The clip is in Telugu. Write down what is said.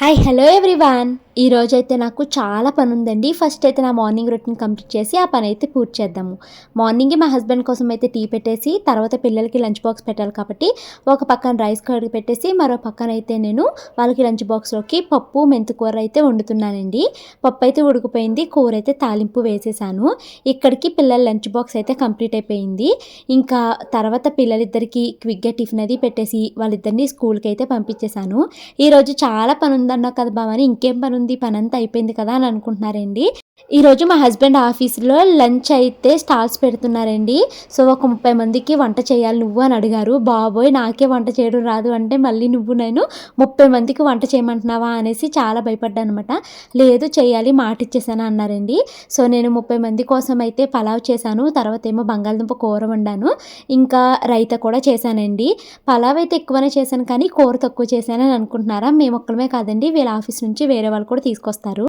Hi, hello everyone. ఈరోజు అయితే నాకు చాలా పని ఉందండి ఫస్ట్ అయితే నా మార్నింగ్ రొటీన్ కంప్లీట్ చేసి ఆ పని అయితే పూర్తి చేద్దాము. మార్నింగే మా హస్బెండ్ కోసం అయితే టీ పెట్టేసి తర్వాత పిల్లలకి లంచ్ బాక్స్ పెట్టాలి కాబట్టి ఒక పక్కన రైస్ కడిగి పెట్టేసి మరో పక్కన అయితే నేను వాళ్ళకి లంచ్ బాక్స్లోకి పప్పు మెంతుకూర అయితే వండుతున్నానండి. పప్పు అయితే ఉడికిపోయింది కూర అయితే తాలింపు వేసేసాను. ఇక్కడికి పిల్లల లంచ్ బాక్స్ అయితే కంప్లీట్ అయిపోయింది. ఇంకా తర్వాత పిల్లలిద్దరికి క్విక్గా టిఫిన్ అది పెట్టేసి వాళ్ళిద్దరిని స్కూల్కి అయితే పంపించేశాను. ఈరోజు చాలా పని ఉందన్నా కదా బావని ఇంకేం పని ఉంది పని పనంతా అయిపోయింది కదా అని అనుకుంటున్నారండి. ఈరోజు మా హస్బెండ్ ఆఫీస్లో లంచ్ అయితే స్టాల్స్ పెడుతున్నారండి. సో ఒక ముప్పై మందికి వంట చేయాలి నువ్వు అని అడిగారు. బాబోయ్ నాకే వంట చేయడం రాదు అంటే మళ్ళీ నువ్వు నేను ముప్పై మందికి వంట చేయమంటున్నావా అనేసి చాలా భయపడ్డాను అనమాట లేదు చేయాలి మాట ఇచ్చేసాను అన్నారండి. సో నేను ముప్పై మంది కోసం అయితే పలావ్ చేశాను. తర్వాత ఏమో బంగాళదుంప కూర వండాను. ఇంకా రైత కూడా చేశానండి. పలావ్ అయితే ఎక్కువనే చేశాను కానీ కూర తక్కువ చేశానని అనుకుంటున్నారా? మేము ఒక్కడమే కాదండి. వీళ్ళ ఆఫీస్ నుంచి వేరే వాళ్ళు కూడా తీసుకొస్తారు.